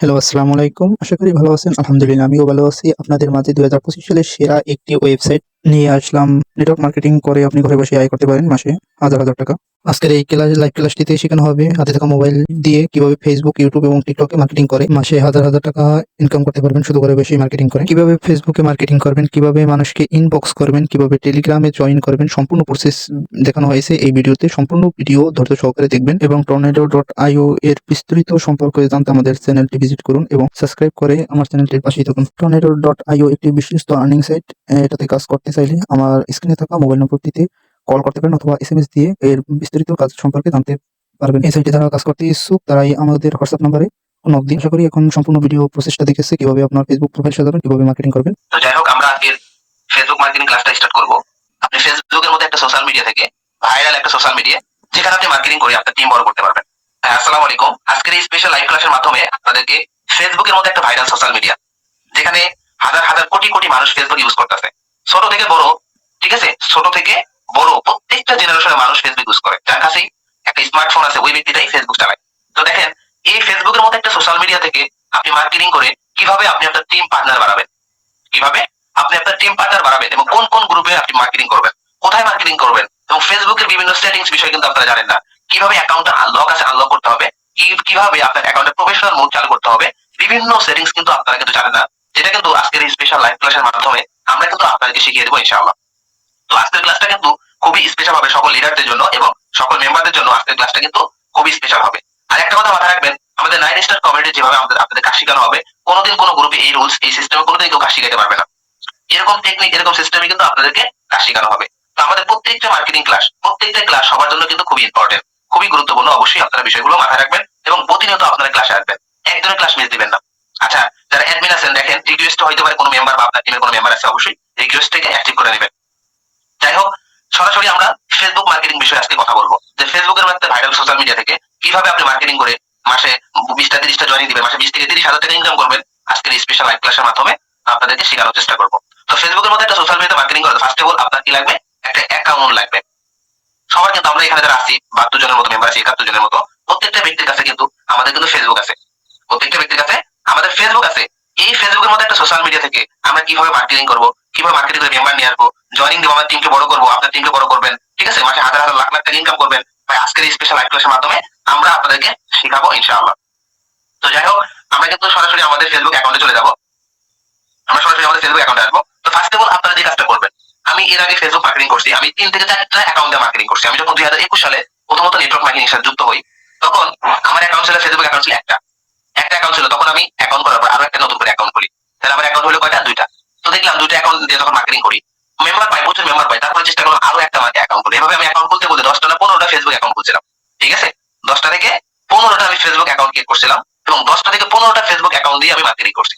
Hello আসসালামু আলাইকুম। আশা করি ভালো আছেন। আলহামদুলিল্লাহ, আমিও ভালো আছি। আপনাদের মাঝে দুই হাজার পঁচিশ সালের সেরা একটি ওয়েবসাইট নিয়ে আসলাম। নেটওয়ার্ক মার্কেটিং করে আপনি ঘরে বসে আয় করতে পারেন মাসে হাজার হাজার টাকা। আজকের এই ক্লাস লাইভ ক্লাসটিতে শেখানো হবে। হাতে থাকা মোবাইল দিয়ে কীভাবে ফেসবুক ইউটিউব এবং টিকটকে মার্কেটিং করে। মাসে হাজার হাজার টাকা ইনকাম করতে পারবেন, শুধু ঘরে বসে মার্কেটিং করে। কীভাবে ফেসবুকে মার্কেটিং করবেন, কীভাবে মানুষকে ইনবক্স করবেন, কীভাবে টেলিগ্রামে জয়েন করবেন, সম্পূর্ণ প্রসেস দেখানো হয়েছে এই ভিডিওতে সম্পূর্ণ ভিডিও ধৈর্য সহকারে দেখবেন এবং টর্নেডো ডট আইও এর বিস্তারিত সম্পর্কে জানতে আমাদের চ্যানেলটি ভিজিট করুন এবং সাবস্ক্রাইব করে আমার চ্যানেলটির পাশেই থাকুন। টর্নেডো ডট আইও একটি বিশ্বস্ত আর্নিং সাইট এটাতে কাজ করতে চাইলে আমার স্ক্রিনে থাকা মোবাইল নম্বরটিতে কল করতে পারেন অথবা এসএমএস দিয়ে এর বিস্তারিত কাজ সম্পর্কে জানতে পারবেন। এই সাইটে যারা কাজ করতে ইচ্ছুক তারাই আমাদের হোয়াটসঅ্যাপ নাম্বারে নক দিন আশা করি এখন সম্পূর্ণ ভিডিও প্রসেসটা দেখেছে, কীভাবে আপনার ফেসবুক প্রোফাইল সাজাবেন, কীভাবে মার্কেটিং করবেন। তো যাই হোক, আমরা আজকের ফেসবুক মার্কেটিং ক্লাসটা স্টার্ট করব। আপনি ফেসবুকের মধ্যে একটা সোশ্যাল মিডিয়া থেকে ভাইরাল একটা সোশ্যাল মিডিয়া যেখানে আপনি মার্কেটিং করে আপনার টিম বড় করতে পারবেন। হ্যাঁ আসসালামু আলাইকুম। আজকের এই স্পেশাল লাইভ ক্লাসের মাধ্যমে আপনাদেরকে ফেসবুকের মধ্যে একটা ভাইরাল সোশ্যাল মিডিয়া যেখানে হাজার হাজার কোটি কোটি মানুষ ফেসবুক ইউজ করতেছে। ছোট থেকে বড়, ঠিক আছে? ছোট থেকে বড় প্রত্যেকটা জেনারেশনের মানুষ ফেসবুক ইউজ করে। যার কাছেই একটা স্মার্টফোন আছে, ওই ব্যক্তিটাই ফেসবুক চালায়। তো দেখেন, এই ফেসবুকের মধ্যে একটা সোশ্যাল মিডিয়া থেকে আপনি মার্কেটিং করে কীভাবে আপনি আপনার টিম পার্টনার বাড়াবেন কীভাবে আপনি আপনার টিম পার্টনার বাড়াবেন এবং কোন কোন গ্রুপে আপনি মার্কেটিং করবেন? কোথায় মার্কেটিং করবেন? এবং ফেসবুকের বিভিন্ন সেটিংস বিষয় কিন্তু আপনারা জানেন না। কীভাবে অ্যাকাউন্টটা আনলক আছে আনলক করতে হবে? কীভাবে আপনার অ্যাকাউন্টে প্রফেশনাল মোড চালু করতে হবে? বিভিন্ন সেটিংস কিন্তু আপনারা কিন্তু জানেন না। যেটা কিন্তু আজকের এই স্পেশাল লাইভ ক্লাসের মাধ্যমে আমরা কিন্তু আপনাদেরকে শিখিয়ে দেবো, ইনশাআল্লাহ। তো আজকের ক্লাসটা কিন্তু সকল লিডারদের জন্য এবং সকল মেম্বারদের জন্য আজকের ক্লাসটা কিন্তু খুবই স্পেশাল হবে। আর একটা কথা মাথায় রাখবেন, আমাদের নাইন স্টার কমিউনিটি যেভাবে আমাদের, আপনাদের কাজ শেখানো হবে, কোনোদিন কোনো গ্রুপে এই রুলস এই সিস্টেমে কোনোদিন কেউ কাজ শিখাতে পারবে না। এরকম টেকনিক এরকম সিস্টেমে কিন্তু আপনাদেরকে কাজ শেখানো হবে। তো আমাদের প্রত্যেকটা মার্কেটিং ক্লাস প্রত্যেকটা ক্লাস সবার জন্য কিন্তু খুবই ইম্পর্টেন্ট খুবই গুরুত্বপূর্ণ অবশ্যই আপনারা বিষয়গুলো মাথায় রাখবেন এবং প্রতিনিয়ত আপনারা ক্লাসে আসবেন। একজনের ক্লাস মিস দিবেন না। আচ্ছা যারা অ্যাডমিন আছেন, দেখেন রিকোয়েস্ট হইতে পারে কোনো মেম্বার বা আপনার টিমের কোনো মেম্বার আছে, অবশ্যই রিকোয়েস্ট থেকে অ্যাক্টিভ করে নেবেন। যাই হোক সরাসরি আমরা ফেসবুক মার্কেটিং বিষয়ে আজকে কথা বলব। যে ফেসবুকের মধ্যে ভাইরাল সোশ্যাল মিডিয়া থেকে কীভাবে আপনি মার্কেটিং করে মাসে বিশটা, তিরিশটা জয়েনিং দিবেন, মাসে বিশ থেকে তিরিশ হাজার টাকা ইনকাম করবেন, আজকের এই স্পেশাল লাইভ ক্লাসের মাধ্যমে আপনাদেরকে শেখানোর চেষ্টা করব। তো ফেসবুকের মধ্যে একটা সোশ্যাল মিডিয়া মার্কেটিং করতে ফার্স্ট অফ অল আপনার কি লাগবে? একটা অ্যাকাউন্ট লাগবে। সবার কিন্তু আমরা এখানে যারা আছি, বাহাত্তর জনের মতো মেম্বার আছি, একাত্তর জনের মতো, প্রত্যেকটা ব্যক্তির কাছে কিন্তু আমাদের কিন্তু ফেসবুক আছে। প্রত্যেকটা ব্যক্তির কাছে আমাদের ফেসবুক আছে। এই ফেসবুকের মধ্যে একটা সোশ্যাল মিডিয়া থেকে আমরা কীভাবে মার্কেটিং করব কীভাবে মার্কেটিং করে মেম্বার নিয়ে আসব? জয়েনিং দেবো আমার টিমকে বড় করব, আপনার টিমকে বড় করবেন, ঠিক আছে? মাসে হাজার হাজার লাখ লাখ টাকা ইনকাম করবেন। ভাই, আজকের এই স্পেশাল লাইভ ক্লাসের মাধ্যমে আমরা আপনাদেরকে শেখাবো ইনশাআল্লাহ। তো যাই হোক, আমরা কিন্তু সরাসরি আমাদের ফেসবুক অ্যাকাউন্টে চলে যাব। আমরা সরাসরি আমাদের ফেসবুক অ্যাকাউন্টে আসব। তো ফার্স্ট অফ অল আপনারা যে কাজটা করবেন, আমি এর আগে ফেসবুক মার্কেটিং করছি। আমি তিন থেকে চারটা অ্যাকাউন্টে মার্কেটিং করছি। আমি যখন দুই হাজার একুশ সালে প্রথমত নেটওয়ার্ক মার্কেটিং সাথে যুক্ত হই, তখন আমার অ্যাকাউন্ট ছিল ফেসবুক অ্যাকাউন্ট ছিল একটা। একটা অ্যাকাউন্ট ছিল, তখন আমি অ্যাকাউন্ট করার পর আরও একটা নতুন করে অ্যাকাউন্ট করি তাহলে আমার অ্যাকাউন্ট হলো কয়টা? দুইটা। তো দেখলাম দুইটা অ্যাকাউন্ট দিয়ে যখন মার্কেটিং করি মেম্বার পাই, প্রচুর মেম্বার পাই, তারপরে চেষ্টা করলাম আরও একটা মার্কে অ্যাকাউন্ট করি এভাবে আমি অ্যাকাউন্ট খুলতে বলতে দশটা না পনেরোটা ফেসবুক অ্যাকাউন্ট খুলছিলাম, ঠিক আছে? দশটা থেকে পনেরোটা আমি ফেসবুক অ্যাকাউন্ট ক্রিয়েট করছিলাম এবং দশটা থেকে পনেরোটা ফেসবুক অ্যাকাউন্ট দিয়ে আমি মার্কেটিং করছি,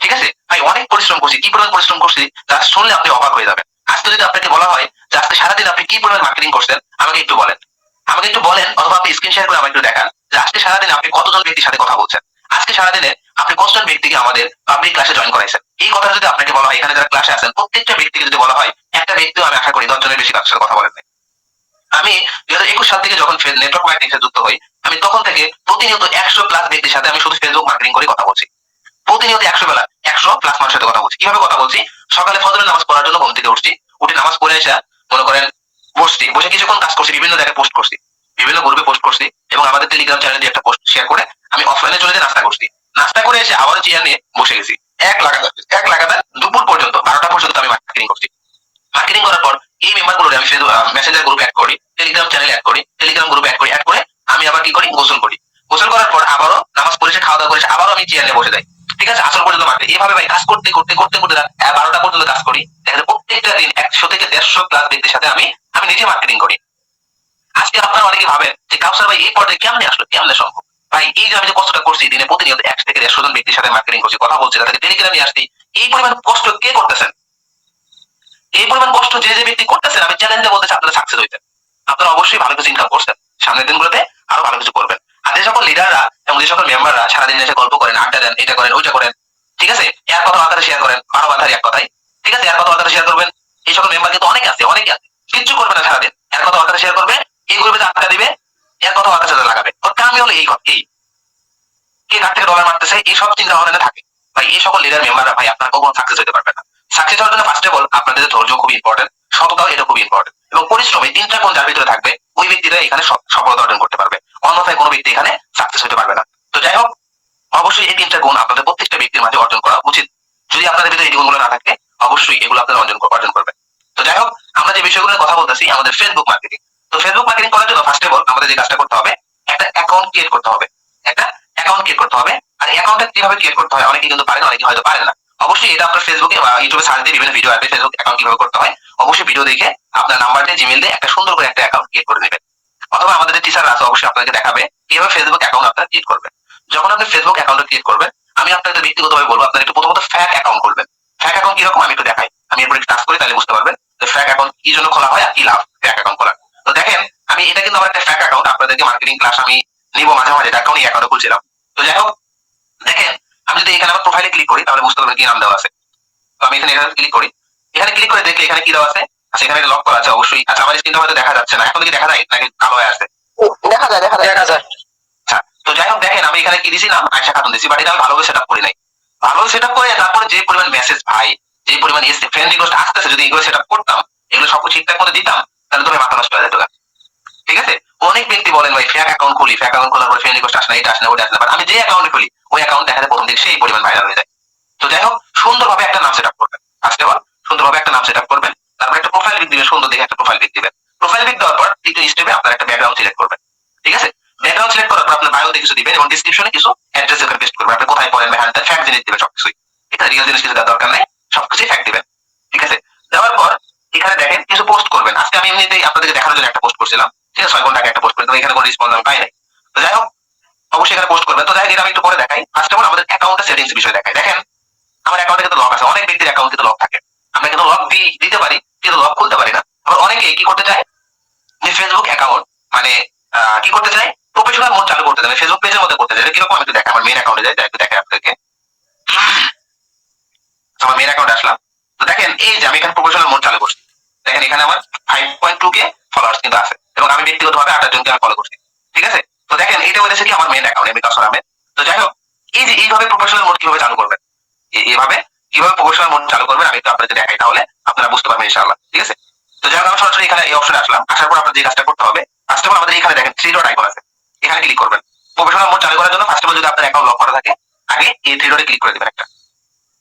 ঠিক আছে? ভাই, অনেক পরিশ্রম করছি। কি পরিমাণ পরিশ্রম করছি? তা শুনলে আপনি অবাক হয়ে যাবেন। আজকে যদি আপনাকে বলা হয় যে আজকে সারাদিন আপনি কি পরিমাণ মার্কেটিং করছেন, আমাকে একটু বলেন। আমাকে একটু বলেন, অথবা আপনি স্ক্রিন শেয়ার করে আমাকে একটু দেখান যে আজকে সারাদিন আপনি কতজন ব্যক্তির সাথে কথা বলছেন? আজকে সারাদিনে আপনি কতজন ব্যক্তিকে আমাদের পাবলিক ক্লাসে জয়েন করাইছেন। এই কথা যদি আপনাকে বলা হয়, এখানে যারা ক্লাসে আছেন, প্রত্যেকটা ব্যক্তিকে যদি বলা হয়, একটা ব্যক্তিও আমি আশা করি দশজনের বেশি সাথে কথা বলেন আমি দুই হাজার একুশ সাল থেকে যখন নেটওয়ার্ক মার্কেটিং যুক্ত হই, আমি তখন থেকে প্রতিনিয়ত একশো প্লাস ব্যক্তির সাথে আমি শুধু ফেসবুক মার্কেটিং করে কথা বলছি। প্রতিনিয়ত একশো বেলা, একশো প্লাস মানুষের সাথে কথা বলছি। কীভাবে কথা বলছি? সকালে ফজরের নামাজ পড়ার জন্য ঘুম থেকে উঠছি, উঠে নামাজ পড়ে এসে মনে করেন বসছি। বসে কিছুক্ষণ কাজ করছি, বিভিন্ন জায়গায় পোস্ট করছি। বিভিন্ন গ্রুপে পোস্ট করছি এবং আমাদের টেলিগ্রাম চ্যানেলে একটা পোস্ট শেয়ার করে আমি অফলাইনে চলে যেয়ে নাস্তা করছি। নাস্তা করে এসে আবার চেয়ার নিয়ে বসে গেছি। এক লাগাতার এক লাগাতার দুপুর পর্যন্ত, বারোটা পর্যন্ত আমি মার্কেটিং করছি। মার্কেটিং করার পর এই মেম্বারগুলো আমি মেসেঞ্জার গ্রুপ অ্যাড করি টেলিগ্রাম চ্যানেল অ্যাড করি টেলিগ্রাম গ্রুপ অ্যাড করি অ্যাড করে আমি আবার কি করি? গোসল করি। গোসল করার পর আবারও নামাজ পড়েছে খাওয়া দাওয়া করেছে আবারও আমি চেয়ার নিয়ে বসে যাই। ঠিক আছে? আসল পর্যন্ত মার্কেট এইভাবে ভাই কাজ করতে করতে করতে করতে বারোটা পর্যন্ত কাজ করি। দেখা প্রত্যেকটা দিন একশো থেকে দেড়শো প্লাস ব্যক্তির সাথে আমি আমি নিজে মার্কেটিং করি। আজকে আপনারা অনেকে ভাবেন যে, কাউসার ভাই, এই পর্যায়ে কেমনে আসলো? কেমনে সম্ভব? ভাই, এই যে আমি যে কষ্টটা করছি, দিনে প্রতিনিয়ত একশো থেকে দেড়শো জন ব্যক্তির সাথে মার্কেটিং করছি, কথা বলছি, তাদেরকে টেলিগ্রামে আসছি, এই পরিমাণ কষ্ট কে করতেছেন? এই পরিমাণ কষ্ট যে যে ব্যক্তি করতেছেন, আমি চ্যালেঞ্জে বলতেছি আপনারা সাকসেস হইতেন। আপনারা অবশ্যই ভালো কিছু ইনকাম করছেন। সামনের দিনগুলোতে আরও ভালো কিছু করবেন। আর যে সকল লিডাররা এবং যে সকল মেম্বাররা সারাদিন এসে গল্প করেন, আড্ডা দেন, এটা করেন, ওইটা করেন, ঠিক আছে? এক কথা মাথাটা শেয়ার করেন বারো মাথার এক কথাই ঠিক আছে? এক কথা মাথাটা শেয়ার করবেন। এই সকল মেম্বার কিন্তু অনেকে আছে অনেকে আছে। কিচ্ছু করবে না সারাদিন। এক কথা মাথাটা শেয়ার করবে, এই গ্রুপে আড্ডা দিবে কথা মাথার সাথে লাগাবে। ওর কামই হলো? এই এই। কে কার থেকে ডলার মারতেছে? এই সব চিন্তা ভাবনা থাকে। ভাই, এই সকল লিডার মেম্বাররা ভাই, আপনার কখনো সাকসেস হতে পারবে না। সাকসেস হওয়ার জন্য ফার্স্ট অফ অল আপনাদের ধৈর্য খুব ইম্পর্টেন্ট সততাও এটা খুব ইম্পর্টেন্ট এবং পরিশ্রম তিনটা কোন যার ভিতরে থাকবে, ওই ব্যক্তিরা এখানে সফ- সফলতা অর্জন করতে পারবে। অন্যথায় কোনো ব্যক্তি এখানে সাকসেস হতে পারবে না। তো যাই হোক, অবশ্যই এই তিনটা গুণ আপনাদের প্রত্যেকটা ব্যক্তির মাঝে অর্জন করা উচিত। যদি আপনাদের ভিতরে এই গুণগুলো না থাকে, অবশ্যই এগুলো আপনারা অর্জন অর্জন করবেন। তো যাই হোক, আমরা যে বিষয়গুলো কথা বলতেছি, আমাদের ফেসবুক মার্কেটিং তো ফেসবুক মার্কেটিং করার জন্য ফার্স্ট অফ অল আমাদের যে কাজটা করতে হবে, একটা অ্যাকাউন্ট ক্রিয়েট করতে হবে। একটা অ্যাকাউন্ট ক্রিয়েট করতে হবে। আর অ্যাকাউন্টটা কীভাবে ক্রিয়েট করতে হয় অনেকে কিন্তু পারেন অনেকে হয়তো পারেন না। অবশ্যই এটা আপনার ফেসবুকে বা ইউটিউবে সার্চ দিয়ে বিভিন্ন ভিডিও আসবে ফেসবুক অ্যাকাউন্ট কীভাবে করতে হয়, অবশ্যই ভিডিও দেখে আপনার নাম্বার দিয়ে জিমেল দিয়ে একটা সুন্দর করে একটা অ্যাকাউন্ট ক্রিয়েট করে নেবেন। অথবা আমাদের টিচার আছে, অবশ্যই আপনাকে দেখাবে কীভাবে ফেসবুক অ্যাকাউন্ট আপনার ক্রিয়েট করবেন। যখন আপনি ফেসবুক অ্যাকাউন্ট ক্রিয়েট করবেন, আমি আপনাদের ব্যক্তিগতভাবে বলব, আপনার একটু প্রথমত ফ্যাক অ্যাকাউন্ট করবেন ফ্যাক অ্যাকাউন্ট কীরকম? আমি একটু দেখাই। আমি এরপর একটু টাচ করি, তাহলে বুঝতে পারবেন ফ্যাক অ্যাকাউন্ট কি জন্য খোলা হয় আর কি লাভ ফ্যাক অ্যাকাউন্ট খোলা তো দেখেন আমি এটা কিন্তু আমার একটা ফ্যাক অ্যাকাউন্ট আপনাদেরকে মার্কেটিং ক্লাস আমি নিব মাঝে মাঝে অ্যাকাউন্ট এই অ্যাকাউন্টে খুলছিলাম। তো যাই হোক দেখেন আমি যদি এখানে আমার প্রোফাইলে ক্লিক করি তাহলে বুঝতে পারবেন কি নাম দেওয়া আছে। তো আমি এখানে এখানে ক্লিক করি। এখানে ক্লিক করে দেখি এখানে কি দেওয়া আছে? আচ্ছা এখানে লক করা আছে অবশ্যই। আচ্ছা আমার স্ক্রিনটা হয়তো দেখা যাচ্ছে না। এখন কি দেখা যায় নাকি কালো হয়ে আছে? দেখা যায় দেখা যায়। দেখা যায়। আচ্ছা তো যাই হোক দেখেন আমি এখানে কি দিছি নাম? আয়সা খাতুন দিছি বাট এটা আমি ভালোভাবে সেট করি নাই। ভালো সেট আপ করে তারপরে যে পরিমাণ মেসেজ ভাই যে পরিমাণ এসে ফ্রেন্ড রিকোয়েস্ট আসতেছে যদি এগুলো সেট করতাম এগুলো সব ঠিকঠাক করে দিতাম তাহলে তোমার মাথা নষ্ট হয়ে যেত ঠিক আছে? অনেক ব্যক্তি বলেন ভাই ফেক অ্যাকাউন্ট খুলি ফেক অ্যাকাউন্ট খোলার পর ফ্রেন্ড রিকোয়েস্ট আসে না, এটা আসে না, ওটা আসে না। আমি যে অ্যাকাউন্টে খুলি, ওই অ্যাকাউন্ট দেখা যায় প্রথম দিকে সেই পরিমাণ ভাইরাল হয়ে যায়। তো যাই হোক, সুন্দরভাবে একটা নাম সেট আপ করবেন অফ অল সুন্দরভাবে একটা নাম সেট আপ করবেন। তারপর একটা প্রোফাইল পিক দিবেন, সুন্দর দেখে একটা প্রোফাইল পিক দিবেন। প্রোফাইল পিক দেওয়ার পর তৃতীয় স্টেপে আপনার একটা ব্যাকগ্রাউন্ড সিলেক্ট করবেন। ঠিক আছে? ব্যাকগ্রাউন্ড সিলেক্ট করার পর আপনার বায়োতে কিছু দিবেন এবং ডিসক্রিপশনে কিছু অ্যাড্রেস এখানে পেস্ট করবেন। আপনি কোথায় পড়েন হ্যান্ড ফ্যাক্ট জিনিস দিবেন সবকিছুই। এটা রিয়েল জিনিস কিছু দেওয়ার দরকার নেই, সবকিছুই ফ্যাক্ট দিবেন। ঠিক আছে? দেওয়ার পর এখানে দেখেন কিছু পোস্ট করবেন। আজকে আমি এমনিতেই আপনাদেরকে দেখানোর জন্য একটা পোস্ট করছিলাম। ঠিক আছে? ছয় ঘণ্টা একটা পোস্ট করে এখানে কোনো রেসপন্স আমি পাই নাই তো যাই হোক, অবশ্যই এখানে পোস্ট করবেন। তো যাই এটা আমি একটু পরে দেখাই। ফার্স্ট অফ আমাদের অ্যাকাউন্টের সেটিংস বিষয় দেখাই। দেখেন, আমার অ্যাকাউন্টে কিন্তু লক আছে। অনেক ব্যক্তির অ্যাকাউন্ট কিন্তু লক থাকে। আমরা কিন্তু লক দিতে পারি, কিন্তু লক খুলতে পারি না। আবার অনেকে কি করতে চায়? যে ফেসবুক অ্যাকাউন্ট মানে কি করতে চায়? প্রফেশনাল মোড চালু করতে চায়। ফেসবুক পেজের মধ্যে করতে চায়। কীরকম? আমি দেখাই। আমার মেন অ্যাকাউন্টে যাই একটু দেখাই আপনাদেরকে। তো আমার মেন অ্যাকাউন্টে আসলাম। তো দেখেন, এই যে আমি এখানে প্রফেশনাল মোড চালু করছি। দেখেন, এখানে আমার five point two K followers কিন্তু আছে এবং আমি ব্যক্তিগতভাবে আঠাশ জনকে আমি ফলো করছি, ঠিক আছে? তো দেখেন, এটা হয়েছে কি আমার মেন অ্যাকাউন্ট এমনি কাসর তো যাই হোক, এই যে এইভাবে প্রফেশনাল মোড কীভাবে চালু করবেন? এইভাবে কীভাবে প্রফেশনাল মোড চালু করবেন? আমি একটু আপনাদের দেখাই তাহলে আপনারা বুঝতে পারবেন ইনশাআল্লাহ, ঠিক আছে? তো যাই হোক আমি সরাসরি এখানে এই অপশনে আসলাম। আসার পর আপনাদের যে কাজটা করতে হবে। ফার্স্ট অফ অল আমাদের এখানে দেখেন থ্রি ডট আইকন আছে। এখানে ক্লিক করবেন। প্রফেশনাল মোড চালু করার জন্য ফার্স্ট অফ অল যদি আপনার অ্যাকাউন্ট লক করা থাকে, আগে এই থ্রি ডটে ক্লিক করে দেবেন একটা।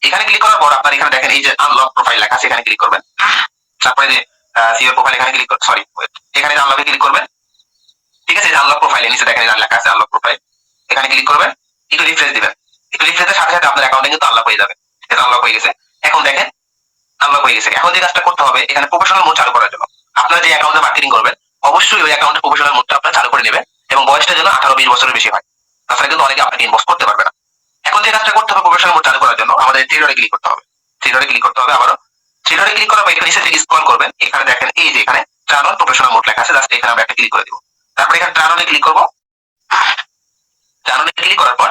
এখানে ক্লিক করার পর আপনার এখানে দেখেন, এই যে আনলক প্রোফাইল লেখা আছে, এখানে ক্লিক করবেন। তারপরে যে সিওর প্রোফাইল এখানে ক্লিক সরি এখানে আনলকে ক্লিক করবেন, ঠিক আছে আনলক প্রোফাইল নিচে দেখেন লেখা আছে আনলক প্রোফাইল এখানে ক্লিক করবেন, একটু রিফ্রেশ দিবেন। একটু রিফ্রেশের সাথে সাথে আপনার অ্যাকাউন্টে কিন্তু আনলক হয়ে যাবে। এটা আনলক হয়ে গেছে। এখন দেখেন আনলক হয়ে গেছে। এখন যে কাজটা করতে হবে, এখানে প্রফেশনাল মোড চালু করার জন্য। আপনারা যে অ্যাকাউন্টে মার্কেটিং করবেন, অবশ্যই ওই অ্যাকাউন্টে প্রফেশনাল মোডটা আপনারা চালু করে নেবেন এবং বয়সটা যেন আঠারো বিশ বছরের বেশি হয়। তাছাড়া কিন্তু অনেকে আপনাকে ইনভেস্ট করতে পারবে না। এখন যে কাজটা করতে হবে প্রফেশনাল মোড চালু করার জন্য, আমাদের থ্রি ক্লিক করতে হবে। থ্রি ক্লিক করতে হবে আবারও। ডটে ক্লিক করার পর এখানে নিচে স্ক্রল করবেন, এখানে দেখেন এই যে এখানে ট্রান অন প্রফেশনাল মোড লেখা আছে জাস্ট এখানে আমরা একটা ক্লিক করে দিব। তারপর এখানে ট্রান অনে ক্লিক করব। ট্রান অনে ক্লিক করার পর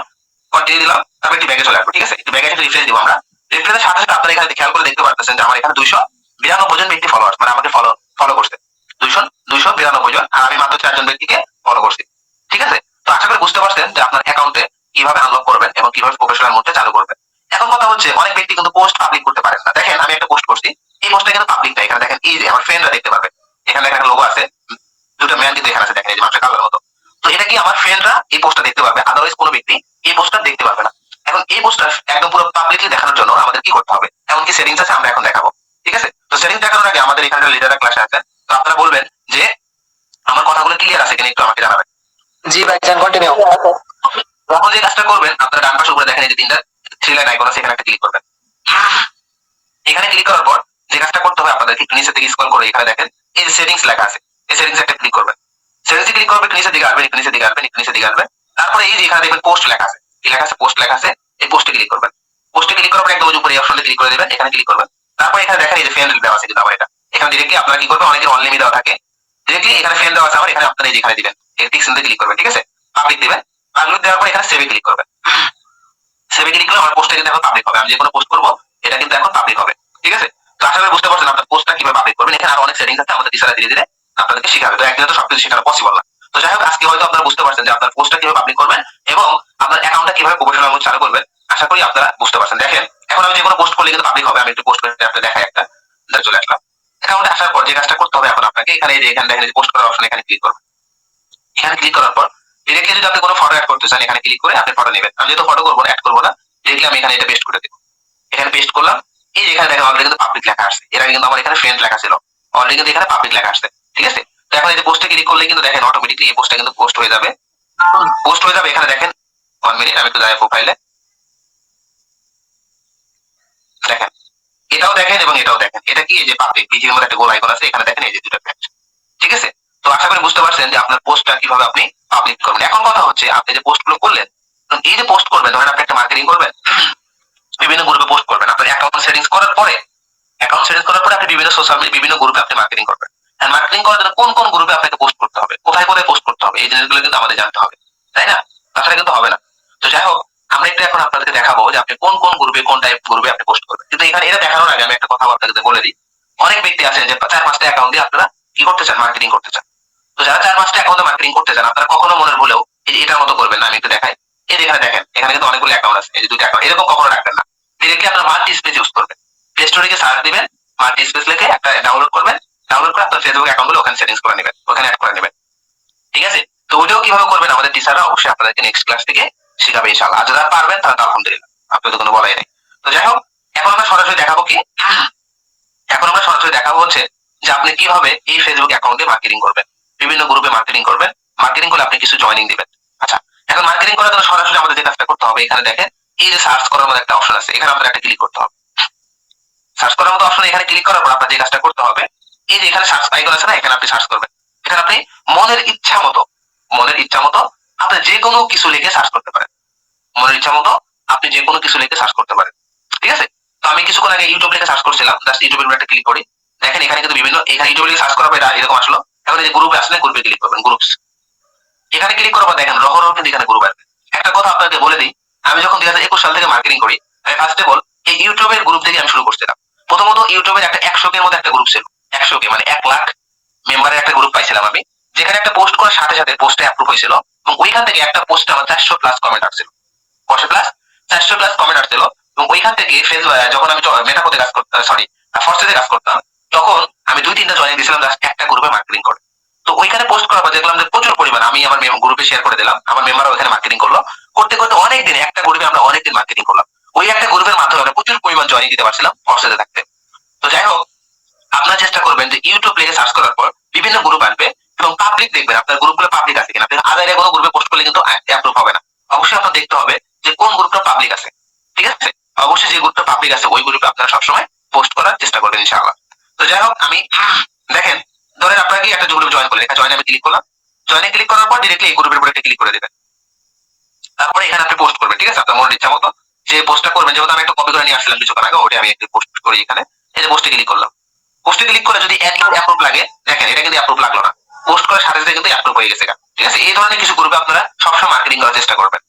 কন্টিনিউ দিলাম, তারপর একটি ব্যাগে চলে আসব, ঠিক আছে? একটু ব্যাগে একটু রিফ্রেশ দিব আমরা। রিফ্রেশের সাথে সাথে আপনারা এখানে খেয়াল করে দেখতে পারতেছেন যে আমার এখানে দুইশো বিরানব্বই জন ব্যক্তি ফলোয়ার্স মানে আমাকে ফলো ফলো করছে। দুইশো দুইশো বিরানব্বই জন, আর আমি মাত্র চারজন ব্যক্তিকে ফলো করছি। ঠিক আছে? তো আশা করি বুঝতে পারছেন যে আপনার অ্যাকাউন্টে কীভাবে আনলক করবেন এবং কীভাবে প্রফেশনাল মোডটা চালু করবেন। এখন কথা হচ্ছে অনেক ব্যক্তি কিন্তু পোস্ট পাবলিক করতে পারেন না। দেখেন আমি একটা পোস্ট করছি। এই পোস্টটা কিন্তু পাবলিক না। এখানে দেখেন এই যে আমার ফ্রেন্ডরা দেখতে পারবে এখানে দেখেন লোগো আছে। দুটো ম্যান কিন্তু এখানে আছে দেখেন এই যে মানুষের কালার মতো। তো এটা কি আমার ফ্রেন্ডরা এই পোস্টটা দেখতে পারবে? আদারওয়াইজ কোনো ব্যক্তি এই পোস্টটা দেখতে পারবে না। এখন এই পোস্টটা একদম পুরো পাবলিকলি দেখানোর জন্য আমাদের কি করতে হবে? এমন কি সেটিংস আছে আমরা এখন দেখাবো। ঠিক আছে? তো সেটিংস দেখানোর আগে আমাদের এখানে লিডার ক্লাসে আছে। তো আপনারা বলবেন যে আমার কথাগুলো ক্লিয়ার আছে কিনা একটু আমাকে জানাবেন। জি ভাই কন্টিনিউ তখন যে কাজটা করবেন আপনারা ডান পাশে উপরে দেখেন এই যে তিনটা থ্রি আইকন আছে এখানে একটা ক্লিক করবেন। এখানে ক্লিক করার পর যে কাজটা করতে হবে আপনাদের একটু নিচে থেকে স্ক্রল করে এখানে দেখেন, এই সেটিংস লেখা আছে, এই সেটিংস একটা ক্লিক করবেন। সেটিংসে ক্লিক করবেন নিচের দিকে আসবেন নিচের দিকে আসবেন নিচের দিকে আসবেন। তারপরে এই যে এখানে দেখবেন পোস্ট লেখা আছে লেখা আছে পোস্ট লেখা আছে, এই পোস্টে ক্লিক করবেন। পোস্টে ক্লিক করার পর একদম উপরে অপশনে ক্লিক করে দেবেন, এখানে ক্লিক করবেন। তারপর এখানে দেখেন এই যে ফ্রেন্ড দেওয়া আছে কিন্তু আমার এটা। এখানে ডিরেক্টলি আপনারা কি করবেন, অনেকের অনলিমি দেওয়া থাকে। ডিরেক্টলি এখানে ফ্রেন্ড দেওয়া আছে আমার, এখানে আপনারা এখানে দিবেন। এই টিক ক্লিক করবেন, ঠিক আছে? পাবলিক দিবেন। পাবলিক দেওয়ার পর এখানে সেভে ক্লিক করবেন। আমার পোস্টটা কিন্তু এখন পাবলিক হবে। আমি যে কোনো পোস্ট করব, এটা কিন্তু এখন পাবলিক হবে। ঠিক আছে? তো করি বুঝতে পারছেন আপনার পোস্টটা কীভাবে পাবলিক করবেন। এখানে আরও অনেক সেটিংস আছে, আমাদের টিচাররা ধীরে ধীরে আপনাদেরকে শিখাবে। তো একদিনে তো সবকিছু শেখানো পসিবল না। তো যাই হোক, আজকে হয়তো আপনারা বুঝতে পারছেন যে আপনার পোস্টটা কীভাবে পাবলিক করবেন এবং আপনার অ্যাকাউন্টটা কীভাবে প্রফেশনাল চালু করবেন। আশা করি আপনারা বুঝতে পারছেন। দেখেন, এখন আমি যে কোনো পোস্ট করলে কিন্তু পাবলিক হবে। আমি একটু পোস্ট করে আপনাকে দেখাই একটা। চলে আসলাম। অ্যাকাউন্টে আসার পর যে কাজটা করতে হবে এখন আপনাকে, এখানে যে, এখানে দেখেন পোস্ট করার অপশন এখানে ক্লিক করবেন। এখানে ক্লিক করার পর, এটাকে যদি আপনি কোনো ফটো অ্যাড করতে চান, এখানে ক্লিক করে আপনি ফটো নেবেন। আমি যেহেতু ফটো করব অ্যাড করব না ডিরেক্টলি আমি এখানে এটা পেস্ট করে দেবো। এখানে পেস্ট করলাম, এই যে এখানে দেখেন অলরেডি কিন্তু পাবলিক লেখা আসছে। এর আগে কিন্তু আমার এখানে ফ্রেন্ড লেখা ছিল। অলরেডি কিন্তু এখানে পাবলিক লেখা আসছে, ঠিক আছে? তো এখন এই পোস্টে ক্লিক করলে কিন্তু দেখেন অটোমেটিকলি এই পোস্টটা কিন্তু পোস্ট হয়ে যাবে। পোস্ট হয়ে যাবে, এখানে দেখেন ওয়ান মিনিট আমি একটু যাই প্রোফাইলে দেখেন, এটাও দেখেন এবং এটাও দেখেন। এটা কি? এই যে পাবলিক পৃথিবীর মধ্যে একটা গোল আইকন আছে, এখানে দেখেন এই যে দুটো পেজ ঠিক আছে? তো আশা করি বুঝতে পারছেন যে আপনার পোস্টটা কীভাবে আপনি পাবলিক করবেন। এখন কথা হচ্ছে, আপনি যে পোস্টগুলো করলেন এই যে পোস্ট করবেন, ধরেন আপনি একটা মার্কেটিং করবেন, বিভিন্ন গ্রুপে পোস্ট করবেন, আপনার অ্যাকাউন্ট সেটিংস করার পরে অ্যাকাউন্ট সেটিংস করার পরে আপনি বিভিন্ন সোশ্যাল মিডিয়া বিভিন্ন গ্রুপে আপনি মার্কেটিং করবেন। হ্যাঁ মার্কেটিং করার জন্য কোন কোন গ্রুপে আপনাকে পোস্ট করতে হবে? কোথায় কোথায় পোস্ট করতে হবে? এই জিনিসগুলো কিন্তু আমাদের জানতে হবে, তাই না? তাছাড়া কিন্তু হবে না। তো যাই হোক, আমরা একটু এখন আপনাদেরকে দেখাবো যে আপনি কোন কোন গ্রুপে কোন টাইপ গ্রুপে আপনি পোস্ট করবেন। কিন্তু এখানে এটা দেখানোর আগে আমি একটা কথা আপনাদের বলে দিই। অনেক ব্যক্তি আছেন যে চার পাঁচটা অ্যাকাউন্ট দিয়ে আপনারা কি করতে চান? মার্কেটিং করতে চান। তো যারা চার পাঁচটা অ্যাকাউন্টে মার্কেটিং করতে চান, আপনারা কখনো এই যে এটার মতো করবেন না। আমি একটু দেখাই। এই এখানে দেখেন, এখানে কিন্তু অনেকগুলো অ্যাকাউন্ট আছে, এই যে দুটো অ্যাকাউন্ট এরকম কখনো রাখবেন না। ডিরেক্টলি আপনার মাল্টি স্পেস ইউজ করবেন। প্লে স্টোরে গিয়ে সার্চ দিবেন মাল্টি স্পেস লিখে একটা ডাউনলোড করবেন ডাউনলোড করে আপনার ফেসবুক অ্যাকাউন্টগুলো ওখানে সেটিংস করে নেবেন, ওখানে অ্যাড করে নেবেন। ঠিক আছে? তো ওইটাও কীভাবে করবেন আমাদের টিচাররা অবশ্যই আপনাদেরকে নেক্সট ক্লাস থেকে শেখাবে ইনশাআল্লাহ। আর যারা পারবেন তারা তো আলহামদুলিল্লাহ, আপনাদের কোনো বলাই নেই। তো যাই হোক, এখন আমরা সরাসরি দেখাবো কি? এখন আমরা সরাসরি দেখাবো হচ্ছে যে আপনি কীভাবে এই ফেসবুক অ্যাকাউন্টে মার্কেটিং করবেন। বিভিন্ন গ্রুপে মার্কেটিং করবেন। মার্কেটিং করলে আপনি কিছু জয়েনিং দিবেন। আচ্ছা এখন মার্কেটিং করার জন্য সরাসরি আমাদের যে কাজটা করতে হবে, এখানে দেখেন, এই যে সার্চ করার মতো একটা অপশন আছে, এখানে আপনার একটা ক্লিক করতে হবে। সার্চ করার মতো অপশন এখানে ক্লিক করার পর আপনার যে কাজটা করতে হবে, এই যে এখানে সার্চ আইকন আছে না, এখানে আপনি সার্চ করবেন। এখানে আপনি মনের ইচ্ছা মতো, মনের ইচ্ছা মতো আপনি যে কোনো কিছু লিখে সার্চ করতে পারেন। মনের ইচ্ছা মতো আপনি যে কোনো কিছু লিখে সার্চ করতে পারেন। ঠিক আছে? তো আমি কিছুক্ষণ আগে ইউটিউব লিখে সার্চ করছিলাম জাস্ট ইউটিউবের উপর একটা ক্লিক করি। দেখেন এখানে কিন্তু বিভিন্ন, এখানে ইউটিউব লিখে সার্চ করার পর এরকম আসলো। এখন এই যে গ্রুপে আসলে গ্রুপে ক্লিক করবেন গ্রুপস এখানে ক্লিক পর দেখেন রহ রহ কিন্তু এখানে গ্রুপ আসবে একটা কথা আপনাকে বলে দিই, আমি যখন দুই হাজার একুশ সাল থেকে মার্কেটিং করি, আমি ফার্স্ট অফ অল এই ইউটিউবের গ্রুপ থেকে আমি শুরু করছিলাম। প্রথমত ইউটিউবের একটা একশো কে মধ্যে একটা গ্রুপ ছিল। একশো কে মানে এক লাখ মেম্বারের একটা গ্রুপ পাইছিলাম আমি, যেখানে একটা পোস্ট করার সাথে সাথে পোস্টে অ্যাপ্রুভ হয়েছিল এবং ওইখান থেকে একটা পোস্টে আমার চারশো প্লাস কমেন্ট আসছিল কশো প্লাস চারশো প্লাস কমেন্ট আসছিল এবং ওইখান থেকে ফেসবুক যখন আমি মেটাকোতে কাজ করতাম সরি ফর্সেতে কাজ করতাম, তখন আমি দুই তিনটা জয়েন দিয়েছিলাম জাস্ট একটা গ্রুপে মার্কেটিং করে। তো ওইখানে পোস্ট করার পর দেখলাম যে প্রচুর পরিমাণ, আমি আমার গ্রুপে শেয়ার করে দিলাম, আমার মেম্বাররা ওখানে মার্কেটিং করল। করতে করতে অনেক দিন একটা গ্রুপে আমরা অনেক দিন মার্কেটিং করলাম। ওই একটা গ্রুপের মাধ্যমে আমরা প্রচুর পরিমাণ জয়েন দিতে পারছিলাম ফর্সেতে থাকতে। তো যাই হোক, আপনারা চেষ্টা করবেন যে ইউটিউব লিখে সার্চ করার পর বিভিন্ন গ্রুপ আসবে এবং পাবলিক দেখবেন আপনার গ্রুপগুলো পাবলিক আছে কিনা। আপনি আদারে কোনো গ্রুপে পোস্ট করলে কিন্তু অ্যাপ্রুভ হবে না। অবশ্যই আপনার দেখতে হবে যে কোন গ্রুপটা পাবলিক আছে। ঠিক আছে? অবশ্যই যে গ্রুপটা পাবলিক আছে, ওই গ্রুপে আপনারা সবসময় পোস্ট করার চেষ্টা করবেন ইনশাআল্লাহ। তো যাই হোক, আমি দেখেন ধরেন আপনাকে একটা গ্রুপে জয়েন করলেন জয়েন আমি ক্লিক করলাম। জয়েনে ক্লিক করার পর ডিরেক্টলি এই গ্রুপের উপরে ক্লিক করে দেবেন। তারপরে এখানে আপনি পোস্ট করবেন, ঠিক আছে? আপনার মনের ইচ্ছা মতো যে পোস্টটা করবেন, যেহেতু আমি একটা কপি করে নিয়ে আসছিলাম কিছুক্ষণ আগে, ওটা আমি একটু পোস্ট করি এখানে। এই যে পোস্টে ক্লিক করলাম। পোস্টে ক্লিক করে যদি অ্যাপ্রুভ লাগে, দেখেন, এটা কিন্তু অ্যাপ্রুভ লাগল না। পোস্ট করার সাথে সাথে কিন্তু অ্যাপ্রুভ হয়ে গেছে ঠিক আছে? এই ধরনের কিছু গ্রুপে আপনারা সবসময় মার্কেটিং করার চেষ্টা করবেন।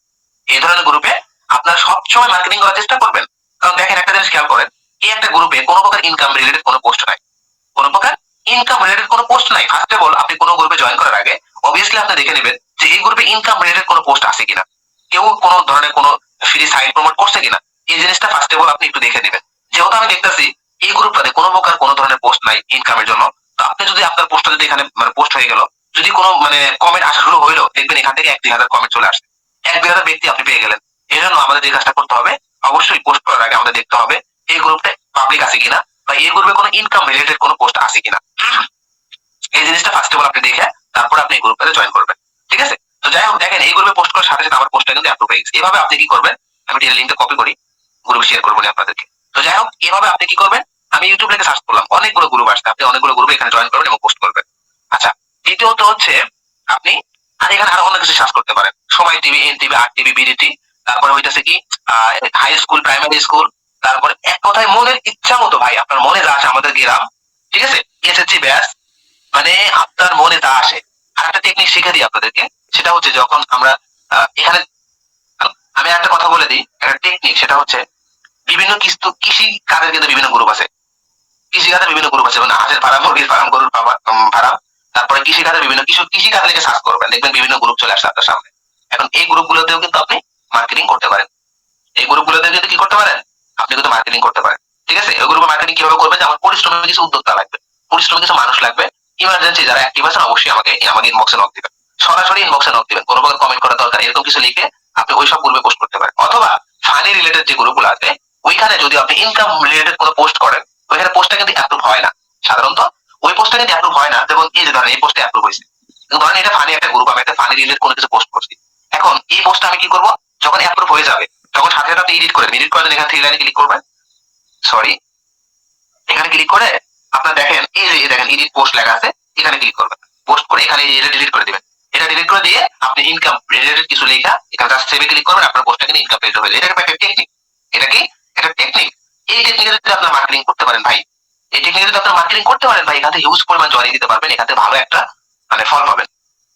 এই ধরনের গ্রুপে আপনারা সবসময় মার্কেটিং করার চেষ্টা করবেন। কারণ দেখেন, একটা জিনিস খেয়াল করেন, এই একটা গ্রুপে কোনো প্রকার ইনকাম রিলেটেড কোনো পোস্ট নাই। কোনো প্রকার ইনকাম রিলেটেড কোনো পোস্ট নাই। ফার্স্ট অফ অল আপনি কোনো গ্রুপে জয়েন করার আগে অবভিয়াসলি আপনি দেখে নেবেন যে এই গ্রুপে ইনকাম রিলেটেড কোনো পোস্ট আছে কিনা। কেউ কোনো ধরনের কোনো ফ্রি সাইট প্রমোট করছে কিনা। এই জিনিসটা ফার্স্ট অফ অল আপনি একটু দেখে নেবেন। যেহেতু আমি দেখতেছি, এই গ্রুপটাতে কোনো প্রকার কোনো ধরনের পোস্ট নাই ইনকামের জন্য। তো আপনি যদি আপনার পোস্টটা যদি এখানে মানে পোস্ট হয়ে গেল, যদি কোনো মানে কমেন্ট আসা শুরু হইল, দেখবেন এখান থেকে এক দুই হাজার কমেন্ট চলে আসছে এক দুই হাজার ব্যক্তি আপনি পেয়ে গেলেন। এই জন্য আমাদের যে কাজটা করতে হবে, অবশ্যই পোস্ট করার আগে আমাদের দেখতে হবে, এই গ্রুপটা পাবলিক আছে কিনা। বা এই গ্রুপে কোনো ইনকাম রিলেটেড কোনো পোস্ট আছে কিনা। এই জিনিসটা ফার্স্ট অফ অল আপনি দেখে, তারপর আপনি এই গ্রুপটাতে জয়েন করবেন। ঠিক আছে? তো যাই হোক, দেখেন, এই গ্রুপে পোস্ট করার সাথে সাথে আমার পোস্টটা কিন্তু অ্যাপ্রুভ হয়ে গেছে। এভাবে আপনি কি করবেন? আমি ডিটেল লিঙ্কটা কপি করি গ্রুপে শেয়ার করব আপনাদেরকে। তো যাই হোক, এভাবে আপনি কি করবেন? আমি ইউটিউব থেকে সার্চ করলাম, অনেকগুলো গ্রুপ আসছে। আপনি অনেকগুলো গ্রুপে এখানে জয়েন করবেন এবং পোস্ট করবেন। আচ্ছা দ্বিতীয়ত হচ্ছে, আপনি, আর এখানে আরও অনেক কিছু সার্চ করতে পারেন। Somoy TV, N TV, R TV BDT তারপরে হইতেছে কি হাই স্কুল প্রাইমারি স্কুল তারপরে এক কথায় মনের ইচ্ছা মতো, ভাই, আপনার মনে যা আসে আমাদের গ্রাম ঠিক আছে? এসএসসি ব্যাস মানে আপনার মনে তা আসে। আর একটা টেকনিক শিখে দিই আপনাদেরকে, সেটা হচ্ছে যখন আমরা এখানে আমি একটা কথা বলে দিই, একটা টেকনিক সেটা হচ্ছে বিভিন্ন কিস্তু, কৃষি কাজের কিন্তু বিভিন্ন গ্রুপ আছে। কৃষি কাজের বিভিন্ন গ্রুপ আছে মানে হাঁসের ফার্ম, মুরগির ফার্ম, গরুর ফার্ম তারপরে কৃষি খাতের বিভিন্ন কৃষি কৃষি খাত লিখে সার্চ করবেন, দেখবেন বিভিন্ন গ্রুপ চলে আসছে আপনার সামনে। এখন এই গ্রুপগুলোতেও কিন্তু আপনি মার্কেটিং করতে পারেন। এই গ্রুপগুলোতে কিন্তু কি করতে পারেন? আপনি কিন্তু মার্কেটিং করতে পারেন। ঠিক আছে? এই গ্রুপে মার্কেটিং কীভাবে করবেন? যেমন পরিশ্রমী কিছু উদ্যোক্তা লাগবে। পরিশ্রমী কিছু মানুষ লাগবে। ইমার্জেন্সি যারা অ্যাক্টিভ আছেন, অবশ্যই আমাকে আমাকে ইনবক্সে নক দিবেন। সরাসরি ইনবক্সে নক দিবেন। কোনো কমেন্ট করার দরকার। এরকম কিছু লিখে আপনি ওই সব গ্রুপে পোস্ট করতে পারেন। অথবা ফানি রিলেটেড যে গ্রুপগুলো আছে, ওইখানে যদি আপনি ইনকাম রিলেটেড কোনো পোস্ট করেন, ওইখানে পোস্টটা কিন্তু অ্যাপ্রুভ হয় না। সাধারণত ওই পোস্টটা কিন্তু অ্যাপ্রুভ হয় না যেমন এই যে ধরেন, এই পোস্টে অ্যাপ্রুভ হয়েছে। ধরেন, এটা ফানি একটা গ্রুপ আমি একটা ফানি রিলেটেড কোনো কিছু পোস্ট করছি। এখন, এই পোস্টটা আমি কি করব? যখন অ্যাপ্রুভ হয়ে যাবে তখন সাথে সাথে এডিট করেন এডিট জন্য এখানে থ্রি লাইনে ক্লিক করবেন। সরি এখানে ক্লিক করে আপনার দেখেন, এই যে দেখেন এডিট পোস্ট লেখা আছে, এখানে ক্লিক করবেন। পোস্ট করে এখানে এটা ডিলিট করে দিবেন। এটা ডিলিট করে দিয়ে আপনি ইনকাম রিলেটেড কিছু লেখা, এখানে জাস্ট সেভে ক্লিক করবেন, আপনার পোস্টটা কিন্তু ইনকাম পেজ হয়ে এটা একটা টেকনিক এটা কি? এটা টেকনিক এই টেকনিকে যদি আপনার মার্কেটিং করতে পারেন ভাই, এই টেকনিকে যদি আপনার মার্কেটিং করতে পারেন ভাই, এখান থেকে হিউজ পরিমাণ জয়েন দিতে পারবেন, এখান থেকে ভালো একটা মানে ফল পাবেন।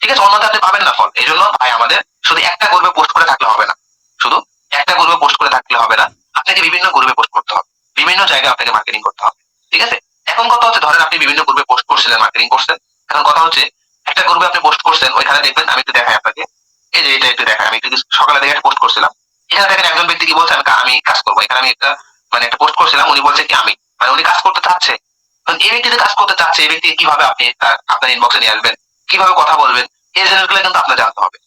ঠিক আছে? অন্যতে আপনি পাবেন না ফল। এই জন্য ভাই, আমাদের শুধু একটা গ্রুপে পোস্ট করে থাকলে হবে না। শুধু একটা গ্রুপে পোস্ট করে থাকলে হবে না। আপনাকে বিভিন্ন গ্রুপে পোস্ট করতে হবে। বিভিন্ন জায়গায় আপনাকে মার্কেটিং করতে হবে। ঠিক আছে? এখন কথা হচ্ছে, ধরেন আপনি বিভিন্ন গ্রুপে পোস্ট করছিলেন মার্কেটিং করছেন এখন কথা হচ্ছে, একটা গ্রুপে আপনি পোস্ট করছেন, ওইখানে দেখবেন, আমি একটু দেখাই আপনাকে। এই যে এটা একটু দেখাই, আমি একটু সকালে দেখে পোস্ট করছিলাম। এখানে দেখেন একজন ব্যক্তি কি বলছে, আমি কাজ করব। এখানে আমি একটা মানে একটা পোস্ট করছিলাম, উনি বলছে কি, আমি। মানে উনি কাজ করতে চাচ্ছে। এই ব্যক্তি যে কাজ করতে চাচ্ছে, এই ব্যক্তি কীভাবে আপনি আপনার ইনবক্সে নিয়ে আসবেন? কীভাবে কথা বলবেন? এই জিনিসগুলো কিন্তু আপনার জানতে হবে।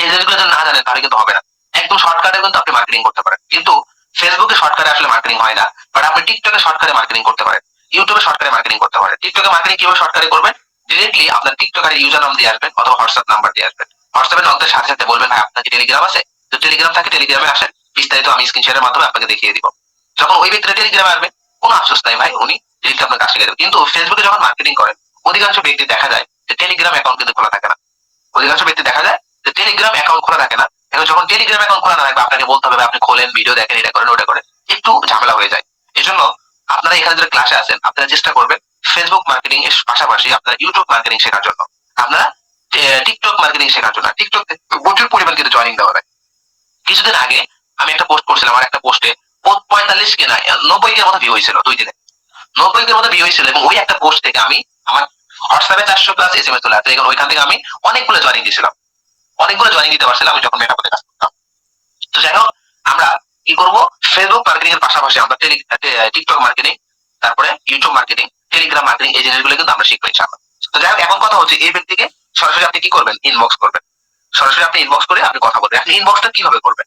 এই জিনিসগুলো যদি না জানেন, তাহলে কিন্তু হবে না। একদম শর্টকাটে কিন্তু আপনি মার্কেটিং করতে পারেন। কিন্তু ফেসবুকে শর্টকাটে আসলে মার্কেটিং হয় না। বাট আপনি টিকটকে শর্টকাটে মার্কেটিং করতে পারেন। ইউটিউবে শর্টকাটে মার্কেটিং করতে পারেন। টিকটকে মার্কেটিং কীভাবে শর্টকাটে করবেন? ডিরেক্টলি আপনার টিকটকের ইউজার নাম দিয়ে আসবেন অথবা হোয়াটসঅ্যাপ নাম্বার দিয়ে আসবেন। হোয়াটসঅ্যাপে নকদের সাথে সাথে বলবেন ভাই আপনার কি টেলিগ্রাম আছে? তো টেলিগ্রাম থাকে টেলিগ্রামে আসেন। বিস্তারিত আমি স্ক্রিন শেয়ারের মাধ্যমে আপনাকে দেখিয়ে দিব। যখন ওই ব্যক্তিরা টেলিগ্রামে আসবে, কোনো আফসোস নাই ভাই, উনি ডিরেক্টলি আপনার শিখে দেবেন কিন্তু ফেসবুকে যখন মার্কেটিং করেন, অধিকাংশ ব্যক্তি দেখা যায় যে টেলিগ্রাম অ্যাকাউন্ট কিন্তু খোলা থাকে না। অধিকাংশ ব্যক্তি দেখা যায় যে টেলিগ্রাম অ্যাকাউন্ট খোলা থাকে না। এখন যখন টেলিগ্রাম অ্যাকাউন্ট খোলা থাকবে, আপনাকে বলতে হবে, আপনি খোলেন ভিডিও দেখেন, এটা করেন, ওটা করেন, একটু ঝামেলা হয়ে যায়। এই জন্য আপনারা এখানে যারা ক্লাসে আছেন, আপনারা চেষ্টা করবেন ফেসবুক মার্কেটিং এর পাশাপাশি আপনার ইউটিউব মার্কেটিং শেখার জন্য। আপনারা টিকটক মার্কেটিং শেখার জন্য। টিকটক প্রচুর পরিমাণ কিন্তু জয়েনিং দেওয়া হয়। কিছুদিন আগে আমি একটা পোস্ট করছিলাম আমার একটা পোস্টে পঁয়তাল্লিশ কে না নব্বই কের মতো ভিউ হয়েছিল দুই দিনে। নব্বই কের মতো ভিউ হয়েছিল, এবং ওই একটা পোস্ট থেকে আমি আমার হোয়াটসঅ্যাপে চারশো প্লাস এস এম এস চলে আসছে এখন ওইখান থেকে আমি অনেকগুলো জয়েনিং দিয়েছিলাম। অনেকগুলো জয়েনিং দিতে পারছিলাম আমি যখন মেটাপথে কাজ করতাম। তো যাই হোক, আমরা কি করব? ফেসবুক মার্কেটিং এর পাশাপাশি আমরা টিকটক মার্কেটিং তারপরে ইউটিউব মার্কেটিং টেলিগ্রাম মার্কেটিং এই জিনিসগুলো কিন্তু আমরা শিখব ইনশাআল্লাহ। তো যাই হোক, এখন কথা হচ্ছে এই ব্যক্তিকে সরাসরি আপনি কি করবেন? ইনবক্স করবেন। সরাসরি আপনি ইনবক্স করে আপনি কথা বলবেন। আপনি ইনবক্সটা কীভাবে করবেন?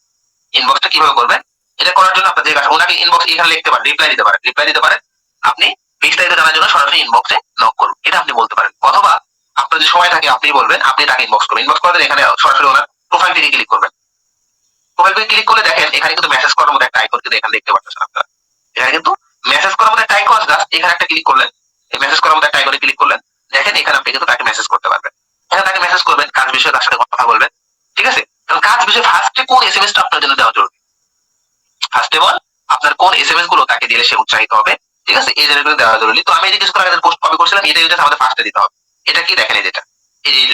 ইনবক্সটা কীভাবে করবেন? এটা করার জন্য আপনাদের কাছে ওনাকে ইনবক্স এখানে লিখতে পারেন রিপ্লাই দিতে পারেন। রিপ্লাই দিতে পারেন। আপনি বিস্তারিত জানার জন্য সরাসরি ইনবক্সে নক করুন। এটা আপনি বলতে পারেন। সময় থাকে, আপনি বলবেন, আপনি তাকে ইনবক্স করবেন ইনবক্স করার জন্য এখানে সরাসরি ওনার প্রোফাইল পিকে ক্লিক করবেন। প্রোফাইল পিকে ক্লিক করলে দেখেন, এখানে কিন্তু মেসেজ করার মতো একটা আইকন কিন্তু এখানে দেখতে পাচ্ছেন আপনারা। এখানে কিন্তু মেসেজ করার মতো একটা আইকন জাস্ট এখানে একটা ক্লিক করলেন। এই মেসেজ করার মতো একটা আইকনে ক্লিক করলেন। দেখেন, এখানে আপনি কিন্তু তাকে মেসেজ করতে পারবেন। এখানে তাকে মেসেজ করবেন, কাজ বিষয়ে তার সাথে কথা বলবেন। ঠিক আছে? কারণ কাজ বিষয়ে ফার্স্টে কোন এসএমএস টা আপনার জন্য দেওয়া জরুরি? ফার্স্টে বল আপনার কোন এস এম এসগুলো তাকে দিলে সে উৎসাহিত হবে? ঠিক আছে? এই জিনিসগুলো দেওয়া জরুরি। তো আমি এই কিছু আগে পোস্ট কপি করছিলাম এটা আমাদের ফার্স্টে দিতে হবে। এটা কি দেখেন যেটা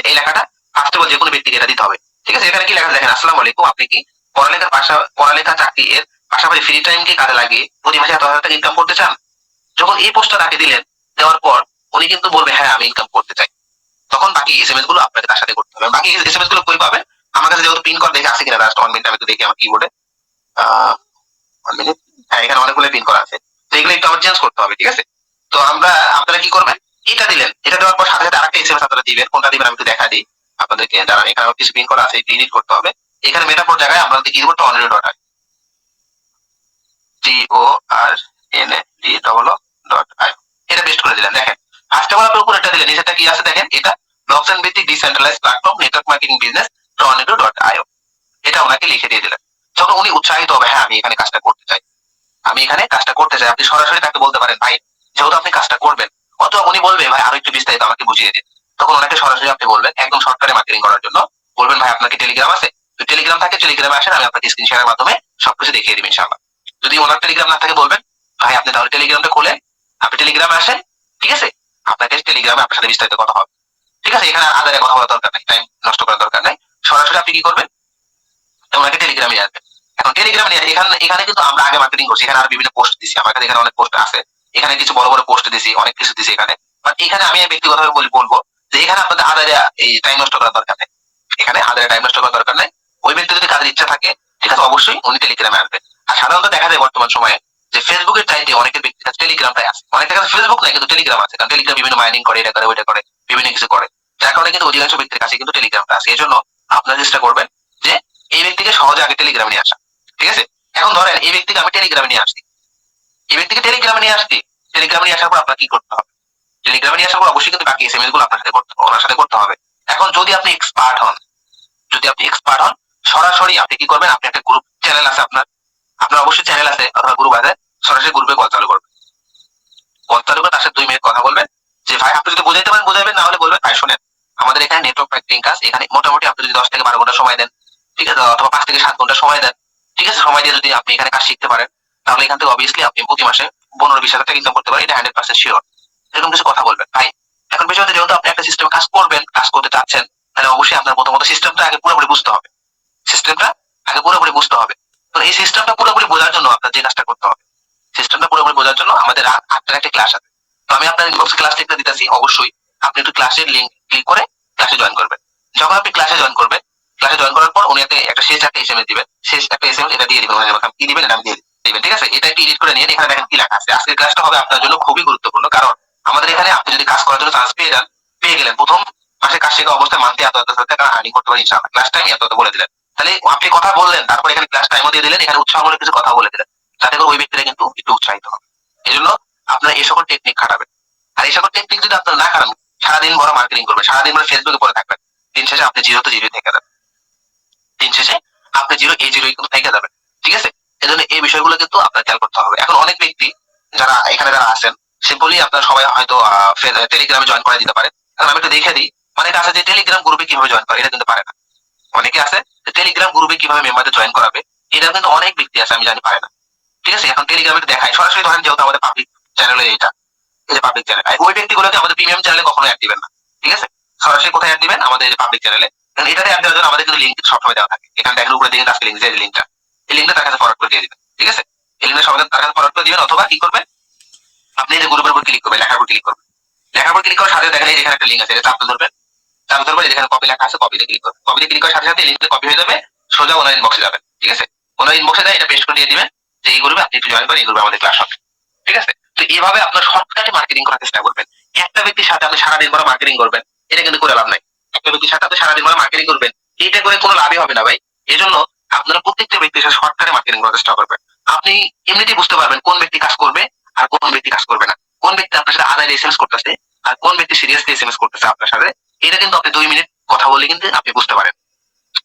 এই লেখাটা ফার্স্টে বল যে কোনো ব্যক্তিকে এটা দিতে হবে। ঠিক আছে? এখানে কি লেখা দেখেন, আসসালামু আলাইকুম, আপনি কি পড়ালেখার পাশা, পড়ালেখা চাকরি এর পাশাপাশি ফ্রি টাইম কে কাজে লাগিয়ে প্রতি মাসে এত হাজার ইনকাম করতে চান? যখন এই পোস্টটা তাকে দিলেন, দেওয়ার পর উনি কিন্তু বলবে হ্যাঁ আমি ইনকাম করতে চাই। তখন বাকি এস এম এসগুলো আপনাকে তার সাথে করতে হবে। বাকি এসএমএসগুলো কই পাবেন? আমার কাছে যেহেতু পিন করা দেখে আছে কিনা লাস্ট ওয়ান মিনিট আমি একটু দেখি আমার কিবোর্ডে ওয়ান হ্যাঁ এখানে অনেকগুলো পিন করা আছে। তো এগুলো একটু আমার চেঞ্জ করতে হবে, ঠিক আছে? তো আমরা, আপনারা কি করবেন? এটা দিলেন। এটা দেওয়ার পর সাথে সাথে আরেকটা এসএমএস আপনারা দিবেন। কোনটা দিবেন আমি একটু দেখা দিই আপনাদেরকে। দাঁড়ান এখানে আরও কিছু পিন করা আছে ডিলিট করতে হবে। এখানে মেটাফোর জায়গায় আমরা কি দিব tornado dot I T O R N A D double dot I এটা পেস্ট করে দিলেন। দেখেন ফার্স্ট অফ অল আপনার উপর এটা দিলেন। নিচেটা কি আছে দেখেন? এটা ব্লকচেন ভিত্তিক decentralize platform network marketing business tornado dot IO এটা ওনাকে লিখে দিয়ে দিলেন। যখন উনি উৎসাহিত হবে হ্যাঁ আমি এখানে কাজটা করতে চাই। আমি এখানে কাজটা করতে চাই। আপনি সরাসরি তাকে বলতে পারেন, ভাই, যেহেতু আপনি কাজটা করবেন অথবা উনি বলবে, ভাই, আরও একটু বিস্তারিত আমাকে বুঝিয়ে দিন। তখন ওনাকে সরাসরি আপনি বলবেন, একদম শর্টকাটে মার্কেটিং করার জন্য। বলবেন, ভাই আপনার কি টেলিগ্রাম আছে। তো টেলিগ্রাম থাকে টেলিগ্রামে আসেন, আমি আপনাকে স্ক্রিন শেয়ারের মাধ্যমে সবকিছু দেখিয়ে দিবেন ইনশাআল্লাহ। যদি ওনার টেলিগ্রাম না থাকে, বলবেন, ভাই, আপনি তাহলে টেলিগ্রামটা খোলেন, আপনি টেলিগ্রামে আসেন, ঠিক আছে? আপনাকে টেলিগ্রামে আপনার সাথে বিস্তারিত কথা হবে। ঠিক আছে? এখানে আদারে কথা বলার দরকার নেই টাইম নষ্ট করার দরকার নেই। সরাসরি আপনি কি করবেন? ওনাকে টেলিগ্রামে আসবেন এখন টেলিগ্রামে এখানে এখানে কিন্তু আমরা আগে মার্কেটিং করছি, এখানে আর বিভিন্ন পোস্ট দিছি। আমার কাছে এখানে অনেক পোস্ট আছে। এখানে কিছু বড় বড় পোস্ট দিছি, অনেক কিছু দিছি এখানে। বাট এখানে আমি ব্যক্তিগতভাবে বল- বলব যে এখানে আপনাদের হাজারে এই টাইম নষ্ট করার দরকার নেই। এখানে হাজারে টাইম নষ্ট করার দরকার নেই। ওই ব্যক্তি যদি কাজের ইচ্ছা থাকে, ঠিক আছে, অবশ্যই উনি টেলিগ্রামে আসবে। আর সাধারণত দেখা যায় বর্তমান সময়ে যে ফেসবুকের চাইতে অনেকের ব্যক্তির কাছে টেলিগ্রামটাই আছে অনেকের কাছে ফেসবুক নাই, কিন্তু টেলিগ্রাম আছে। কারণ টেলিগ্রাম বিভিন্ন মাইনিং করে, এটা করে, ওইটা করে, বিভিন্ন কিছু করে। যার কারণে কিন্তু অধিকাংশ ব্যক্তির কাছে কিন্তু টেলিগ্রামটা আছে এই জন্য আপনারা চেষ্টা করবেন যে এই ব্যক্তিকে সহজে আগে টেলিগ্রামে নিয়ে আসা। ঠিক আছে? এখন ধরেন এই ব্যক্তিকে আমি টেলিগ্রামে নিয়ে আসছি এই ব্যক্তিকে টেলিগ্রামে নিয়ে আসছি টেলিগ্রামে নিয়ে আসার পর আপনার কি করতে হবে? টেলিগ্রামে নিয়ে আসার পর অবশ্যই কিন্তু বাকি এসএমএসগুলো আপনার সাথে করতে ওনার সাথে করতে হবে। এখন যদি আপনি এক্সপার্ট হন, যদি আপনি এক্সপার্ট হন, সরাসরি আপনি কি করবেন? আপনি একটা গ্রুপ চ্যানেল আছে আপনার। আপনার অবশ্যই চ্যানেল আছে, অথবা গ্রুপ আছে, সরাসরি গ্রুপে কল চালু করবেন। কল চালু করে তার সাথে দুই মিনিট কথা বলবেন। যে ভাই, আপনি যদি বুঝাইতে পারেন, বুঝাইবেন, না হলে বলবেন, ভাই, শোনেন, আমাদের এখানে নেটওয়ার্ক মার্কেটিং কাজ এখানে মোটামুটি আপনি যদি দশ থেকে বারো ঘণ্টা সময় দেন, ঠিক আছে, অথবা পাঁচ থেকে সাত ঘণ্টা সময় দেন, ঠিক আছে, সময় দিয়ে যদি আপনি এখানে কাজ শিখতে পারেন তাহলে এখান থেকে অবভিয়াসলি আপনি প্রতি মাসে পনেরো বিশ হাজার টাকা ইনকাম করতে পারেন, এটা হান্ড্রেড পার্সেন্ট শিওর এরকম কিছু কথা বলবেন। ভাই, এখন বিষয় হচ্ছে যেহেতু আপনি একটা সিস্টেমে কাজ করবেন, কাজ করতে চাচ্ছেন, তাহলে অবশ্যই আপনার প্রথমত সিস্টেমটা আগে পুরোপুরি বুঝতে হবে। সিস্টেমটা আগে পুরোপুরি বুঝতে হবে। তো এই সিস্টেমটা পুরোপুরি বোঝার জন্য আপনার যে কাজটা করতে হবে সিস্টেমটা পুরোপুরি বোঝার জন্য আমাদের রাত আটটার একটা ক্লাস আছে। তো আমি আপনার ইনবক্স ক্লাস লিখতে দিতেছি, অবশ্যই আপনি একটু ক্লাসের লিঙ্ক ক্লিক করে ক্লাসে জয়েন করবেন। যখন আপনি ক্লাসে জয়েন করবেন ক্লাসে জয়েন করার পর উনি একটা শেষ একটা এসএমএস দিবেন। শেষ একটা এসএমএস এটা দিয়ে দিবেন কি দিবেন? এটা আমি দিয়ে দিবেন ঠিক আছে? এটা একটু এডিট করে নিয়ে এখানে দেখেন কি লেখা আছে। আজকের ক্লাসটা হবে আপনার জন্য খুবই গুরুত্বপূর্ণ। কারণ আমাদের এখানে আপনি যদি কাজ করার জন্য চান্স পেয়ে যান, পেয়ে গেলেন। প্রথম মাসে কাজ শেখা অবস্থায় মান্থলি এত এত টাকা আর্নিং করতে পারেন, ইনশাআল্লাহ। ক্লাস টাইম এত এত বলে দিলেন। তাহলে আপনি কথা বললেন, তারপর এখানে ক্লাস টাইমও দিয়ে দিলেন, এখানে উৎসাহমূলক কিছু কথা বলে দিলেন। যাতে করে ওই ব্যক্তিরা কিন্তু একটু উৎসাহিত হবে। এই জন্য আপনার এই সকল টেকনিক খাটাবেন। আর এই সকল টেকনিক যদি আপনার না খাটান, সারাদিন বড় মার্কেটিং করবেন, সারাদিন বড় ফেসবুকে পড়ে থাকবেন, দিন শেষে আপনি জিরো তো জিরো থেকে যাবেন। দিন শেষে আপনি জিরো এই জিরো কিন্তু থেকে যাবেন। ঠিক আছে? এই জন্য এই বিষয়গুলো কিন্তু আপনার খেয়াল করতে হবে। এখন অনেক ব্যক্তি যারা এখানে যারা আছেন সিম্পলি আপনার সবাই হয়তো টেলিগ্রামে জয়েন করে দিতে পারে। এখন আমি একটু দেখে দিই অনেকে আছে যে টেলিগ্রাম গ্রুপে কীভাবে জয়েন করে, এটা কিন্তু পারে না। অনেকে আছে টেলিগ্রাম গ্রুপে কীভাবে মেম্বারদের জয়েন করাবে এটা কিন্তু অনেক ব্যক্তি আছে, আমি জানি পারে না। ঠিক আছে? এখন টেলিগ্রামে দেখায় সরাসরি ধরেন যেহেতু আমাদের পাবলিক চ্যানেলে এটা, এই যে পাবলিক চ্যানেল ওই ব্যক্তিগুলোকে আমাদের প্রিমিয়াম চ্যানেলে কখনো অ্যাড দিবেন না। ঠিক আছে? সরাসরি কোথায় অ্যাড দিবেন? আমাদের পাবলিক চ্যানেলে কারণ এটাতে অ্যাড দেওয়ার জন্য আমাদের কিন্তু লিঙ্ক সবসময় দেওয়া থাকে। এখানে দেখেন উপরে দিকে আজকে লিঙ্ক যে লিঙ্কটা এই লিঙ্কটা তার কাছে ফরওয়ার্ড করে দিয়ে দিবেন, ঠিক আছে? এই লিঙ্কটা সবাই তার কাছে ফরওয়ার্ড করে দিবেন, অথবা কি করবেন? আপনি যে গ্রুপের উপর ক্লিক করবেন, লেখার উপর ক্লিক করবেন। লেখার উপর ক্লিক করার সাথে দেখেন এই যে এখানে একটা লিঙ্ক আছে, এটা চাপতে ধরবেন। চাপতে ধরবেন যেখানে কপি লেখা আছে কপিতে ক্লিক করবেন। কপিতে ক্লিক করার সাথে সাথে লিঙ্কটা কপি হয়ে যাবে, সোজা ওনার ইনবক্সে যাবেন, ঠিক আছে? ওনার ইনবক্সে যায় এটা পেস্ট করে দিয়ে দিবেন, যে এই গ্রুপে আপনি একটু জয়েন করেন, এই গ্রুপে আমাদের ক্লাস হবে, ঠিক আছে? তো এইভাবে আপনার শর্টকাটে মার্কেটিং করার চেষ্টা করবেন। একটা ব্যক্তির সাথে আপনি সারাদিন ভরা মার্কেটিং করবেন, এটা কিন্তু করে লাভ নাই। একটা ব্যক্তির সাথে আপনি সারাদিন ভরা মার্কেটিং করবেন এইটা করে কোনো লাভই হবে না ভাই। এই জন্য আপনারা প্রত্যেকটা ব্যক্তির সাথে শর্টকাটে মার্কেটিং করার চেষ্টা করবেন। আপনি এমনিতেই বুঝতে পারবেন কোন ব্যক্তি কাজ করবে আর কোন ব্যক্তি কাজ করবে না। কোন ব্যক্তি আপনার সাথে আদায় এসএমএস করতেছে আর কোন ব্যক্তি সিরিয়াসলি এসএমএস করতেছে আপনার সাথে, এটা কিন্তু আপনি দুই মিনিট কথা বললে কিন্তু আপনি বুঝতে পারেন।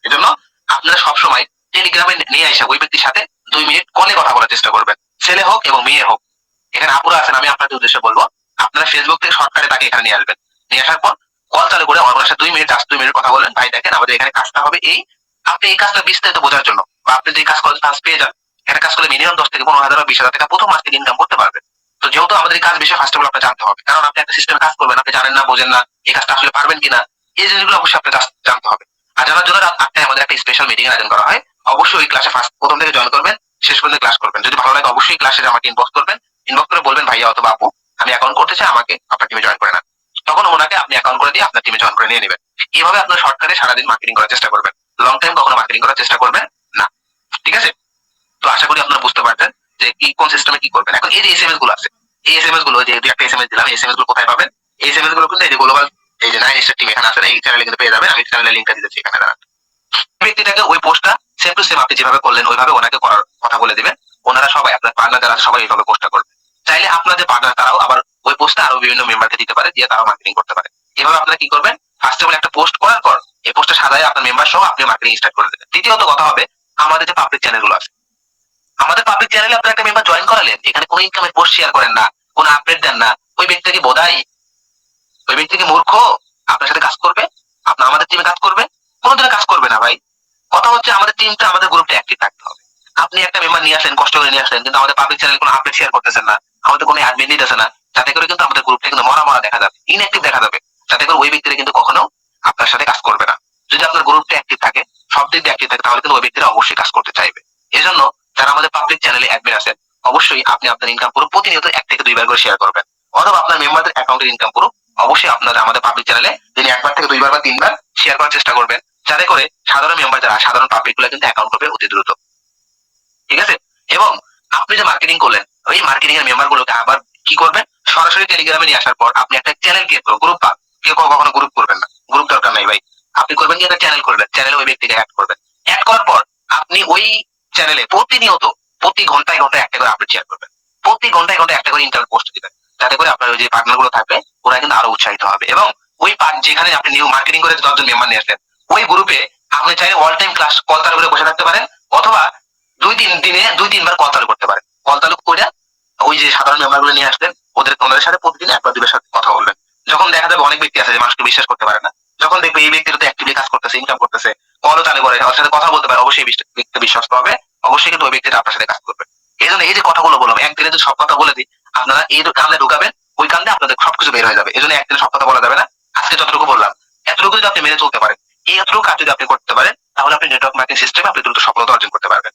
এজন্য আপনারা সবসময় টেলিগ্রামে নিয়ে আসা ওই ব্যক্তির সাথে দুই মিনিট কলে কথা বলার চেষ্টা করবেন। ছেলে হোক এবং মেয়ে হোক। এখানে আপুরা আছেন, আমি আপনাদের উদ্দেশ্যে বলব, আপনারা ফেসবুক থেকে শর্টকাটে তাকে এখানে নিয়ে আসবেন। নিয়ে আসার পর কল চালু করে আমার সাথে দুই মিনিট জাস্ট দুই মিনিট কথা বলেন ভাই দেখেন আমাদের এখানে কাজটা হবে এই আপনি এই কাজটা বিস্তারিত বোঝার জন্য, বা আপনি যদি কাজ করে ফার্স্ট পেয়ে যান এখানে কাজ করে মিনিমাম দশ থেকে পনেরো হাজার বা বিশ হাজার টাকা প্রথম মাস থেকে ইনকাম করতে পারবেন। তো যেহেতু আমাদের কাজ বিষয়ে ফার্স্ট অফ আপনার জানতে হবে, কারণ আপনি একটা সিস্টেমে কাজ করবেন, আপনি জানেন না, বোঝেন না, এই কাজটা আসলে পারবেন কিনা, এই জিনিসগুলো অবশ্যই আপনার জানতে হবে। আর জানার জন্য রাত আটটায় আমাদের একটা স্পেশাল মিটিং আয়োজন করা হয়, অবশ্যই ওই ক্লাসে ফার্স্ট প্রথম থেকে জয়েন করবেন, শেষ পর্যন্ত ক্লাস করবেন। যদি ভালো লাগে অবশ্যই ক্লাসে আমাকে ইনবক্স করবেন ইনবক্স করে বলবেন, ভাইয়া অথবা আপু, আমি অ্যাকাউন্ট করতে চাই, আমাকে আপনার টিমে জয়েন করে না তখন ওনাকে আপনি অ্যাকাউন্ট করে দিয়ে আপনার টিমে জয়েন করে নিয়ে নেবেন। এইভাবে আপনার শর্টকাটে সারাদিন মার্কেটিং করার চেষ্টা করবেন। লং টাইম কখনো মার্কেটিং করার চেষ্টা করবেন? না। ঠিক আছে? তো আশা করি আপনারা বুঝতে পারছেন যে কি কোন সিস্টেমে কি করবেন। এখন এই যে এসএমএসগুলো আছে এই এসএমএসগুলো যে দুই একটা এসএমএস দিলাম এসএমএসগুলো কোথায় পাবেন? এই এসএমএসগুলো কিন্তু এই যে গ্লোবাল এই যে নাইন স্টার টিম এখানে আছে না, এই চ্যানেলে কিন্তু পেয়ে যাবেন। আমি চ্যানেলের লিঙ্কটা দিতেছি এখানে দাঁড়ান। ব্যক্তিটাকে ওই পোস্টটা সেম টু সেম আপনি যেভাবে করলেন ওইভাবে ওনাকে করার কথা বলে দিবেন। ওনারা সবাই আপনার পার্টনার যারা সবাই এইভাবে পোস্টটা করবে। চাইলে আপনাদের পার্টনার তারাও আবার ওই পোস্টটা আরও বিভিন্ন মেম্বারকে দিতে পারে দিয়ে তারাও মার্কেটিং করতে পারে। এভাবে আপনারা কি করবেন? ফার্স্ট অফ অল একটা পোস্ট করার পর এই পোস্টটা সাজায় আপনার মেম্বার সহ আপনি মার্কেটিং স্টার্ট করে দেবেন। দ্বিতীয়ত কথা হবে, আমাদের যে পাবলিক চ্যানেলগুলো আছে, আমাদের পাবলিক চ্যানেলে আপনার একটা মেম্বার জয়েন করালেন, এখানে কোনো ইনকামের পোস্ট শেয়ার করেন না, কোনো আপডেট দেন না, ওই ব্যক্তিকে বোধাই, ওই ব্যক্তিকে মূর্খ, আপনার সাথে কাজ করবে আপনার আমাদের টিমে কাজ করবে, কোনোদিনও কাজ করবে না ভাই। কথা হচ্ছে আমাদের টিমটা আমাদের গ্রুপটা অ্যাক্টিভ থাকতে হবে। আপনি একটা মেম্বার নিয়ে আসলেন, কষ্ট করে নিয়ে আসলেন, কিন্তু আমাদের পাবলিক চ্যানেল কোনো আপডেট শেয়ার করতেছেন না, আমাদের কোনো অ্যাডমিন দিতেছে না যাতে করে কিন্তু আমাদের গ্রুপটা কিন্তু মরা মরা দেখা যাবে ইনঅ্যাক্টিভ দেখা যাবে। যাতে করে ওই ব্যক্তিরা কিন্তু কখনো আপনার সাথে কাজ করবে না। যদি আপনার গ্রুপটা অ্যাক্টিভ থাকে, সব দিক দিয়ে অ্যাক্টিভ থাকে, তাহলে কিন্তু ওই ব্যক্তিরা অবশ্যই কাজ করতে চাইবে। এজন্য যারা আমাদের পাবলিক চ্যানেলে অ্যাডমিন আছেন, অবশ্যই আপনি আপনার ইনকাম পুরো প্রতিনিয়ত এক থেকে দুইবার করে শেয়ার করবেন। অথবা আপনার মেম্বারদের অ্যাকাউন্টের ইনকাম করুক অবশ্যই আপনারা আমাদের পাবলিক চ্যানেলে তিনি একবার থেকে দুইবার বা তিনবার শেয়ার করার চেষ্টা করবেন, যাতে করে সাধারণ মেম্বার যারা, সাধারণ পাবলিকগুলো কিন্তু অ্যাকাউন্ট করবে অতি দ্রুত। ঠিক আছে? এবং আপনি যে মার্কেটিং করলেন, ওই মার্কেটিং এর মেম্বার গুলোকে আবার কি করবেন? সরাসরি টেলিগ্রামে নিয়ে আসার পর আপনি একটা চ্যানেল ক্রিয়েট করবেন গ্রুপ পান কেউ কখনো গ্রুপ করবেন না। গ্রুপ দরকার নাই ভাই। আপনি করবেন কি? একটা চ্যানেল করবেন চ্যানেলে ওই ব্যক্তিকে অ্যাড করবেন। অ্যাড করার পর আপনি ওই চ্যানেলে প্রতিনিয়ত, প্রতি ঘন্টায় ঘন্টায় একটা করে আপডেট শেয়ার করবেন। প্রতি ঘন্টায় ঘন্টায় একটা করে ইন্টার পোস্ট দিবেন। যাতে করে আপনার ওই যে পার্টনারগুলো থাকবে, ওরা কিন্তু আরও উৎসাহিত হবে। এবং ওই part যেখানে আপনি নিউ মার্কেটিং করে দশজন মেম্বার নিয়ে আসলেন, ওই গ্রুপে আপনি চাইলে অল টাইম ক্লাস কল চালু করে বসে থাকতে পারেন, অথবা দুই তিন দিনে দুই তিনবার কল চালু করতে পারেন। কল চালু করে ওই যে সাধারণ মেম্বারগুলো নিয়ে আসলেন, ওদের ওনাদের সাথে প্রতিদিন একবার দুবার সাথে কথা বলবেন যখন দেখা যাবে অনেক ব্যক্তি আছে যে মানুষকে বিশ্বাস করতে পারে না, যখন দেখবে এই ব্যক্তির অ্যাক্টিভলি কাজ করতেছে ইনকাম করতেছে কলও চালু করে ওর সাথে কথা বলতে পারে, অবশ্যই ব্যক্তি বিশ্বস্ত হবে অবশ্যই কিন্তু ওই ব্যক্তিটা আপনার সাথে কাজ করবে। এই জন্য এই যে কথাগুলো বললাম একদিনে যদি সব কথা বলে দিই, আপনারা এই কানে ঢুকাবেন, ওই কান্দে আপনাদের সবকিছু বের হয়ে যাবে। এই জন্য একদিনে সব কথা বলা যাবে না। আজকে যতটুকু বললাম, এতটুকু যদি আপনি মেনে চলতে পারেন, এই এতটুকু কাজ যদি আপনি করতে পারেন, তাহলে আপনি নেটওয়ার্ক মার্কেটিং সিস্টেমে আপনি দ্রুত সফলতা অর্জন করতে পারবেন।